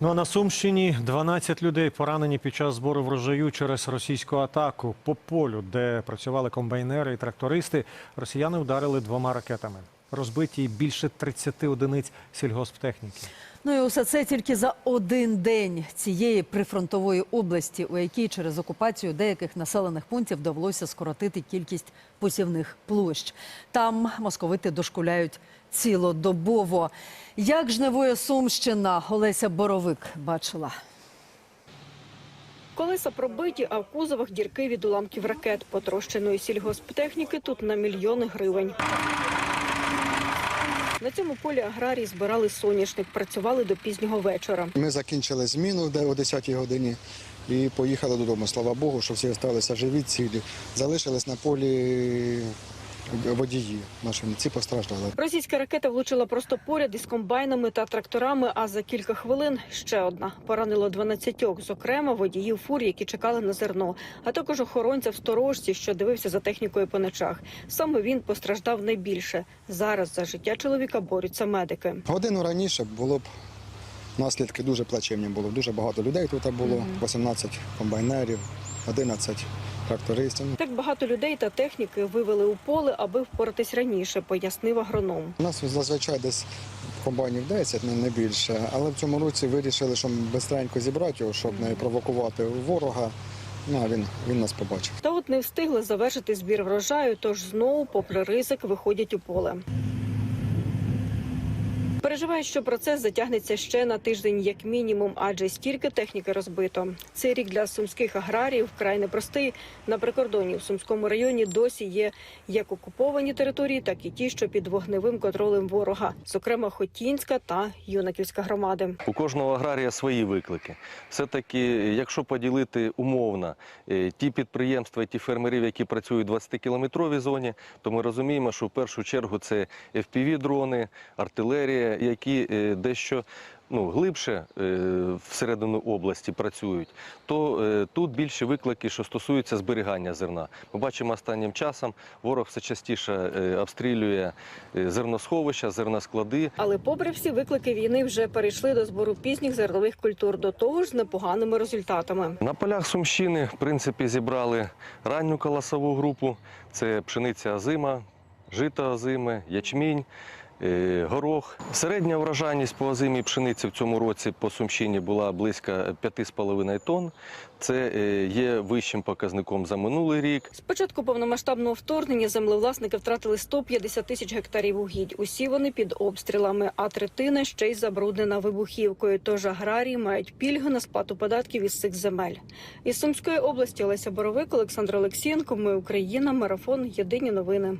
Ну а на Сумщині 12 людей поранені під час збору врожаю через російську атаку. По полю, де працювали комбайнери і трактористи, росіяни вдарили двома ракетами. Розбиті більше 30 одиниць сільгосптехніки. Ну і усе це тільки за один день цієї прифронтової області, у якій через окупацію деяких населених пунктів довелося скоротити кількість посівних площ. Там московити дошкуляють цілодобово. Як жнивує Сумщина, Олеся Боровик бачила. Колеса пробиті, а в кузовах дірки від уламків ракет. Потрощеної сільгосптехніки тут на мільйони гривень. На цьому полі аграрії збирали соняшник, працювали до пізнього вечора. Ми закінчили зміну де о 10-й годині і поїхали додому. Слава Богу, що всі залишилися живі, цілі. Залишились на полі водії машини. Ці постраждали. Російська ракета влучила просто поряд із комбайнами та тракторами. А за кілька хвилин ще одна поранило 12, зокрема водіїв фур, які чекали на зерно, а також охоронця в сторожці, що дивився за технікою по ночах. Саме він постраждав найбільше. Зараз за життя чоловіка борються медики. Годину раніше було б наслідки дуже плачевні було. Дуже багато людей тут було, 18 комбайнерів, 11 трактористів. Так багато людей та техніки вивели у поле, аби впоратись раніше, пояснив агроном. У нас зазвичай десь комбайнів 10, не більше, але в цьому році вирішили, що бистренько зібрати його, щоб не провокувати ворога. Ну, він, він нас побачив. Та от не встигли завершити збір врожаю, тож знову, попри ризик, виходять у поле. Переживають, що процес затягнеться ще на тиждень, як мінімум, адже стільки техніки розбито. Цей рік для сумських аграріїв вкрай непростий. На прикордоні в сумському районі досі є як окуповані території, так і ті, що під вогневим контролем ворога, зокрема Хотінська та Юнаківська громади. У кожного аграрія свої виклики. Все-таки, якщо поділити умовно е, ті підприємства, ті фермерів, які працюють в 20-кілометровій зоні, то ми розуміємо, що в першу чергу це FPV-дрони, артилерія, які е, дещо ну, глибше е, всередину області працюють, то е, тут більше виклики, що стосуються зберігання зерна. Ми бачимо останнім часом, ворог все частіше обстрілює зерносховища, зерносклади. Але, попри всі виклики війни, вже перейшли до збору пізніх зернових культур, до того ж з непоганими результатами. На полях Сумщини, в принципі, зібрали ранню колосову групу. Це пшениця озима, жито озиме, ячмінь, горох. Середня врожайність по озимій пшениці в цьому році по Сумщині була близько 5,5 тонн. Це е, є вищим показником за минулий рік. З початку повномасштабного вторгнення землевласники втратили 150 тисяч гектарів угідь. Усі вони під обстрілами, а третина ще й забруднена вибухівкою. Тож аграрії мають пільги на сплату податків із цих земель. Із Сумської області Олеся Боровик, Олександр Олексієнко. Ми Україна. Марафон. Єдині новини.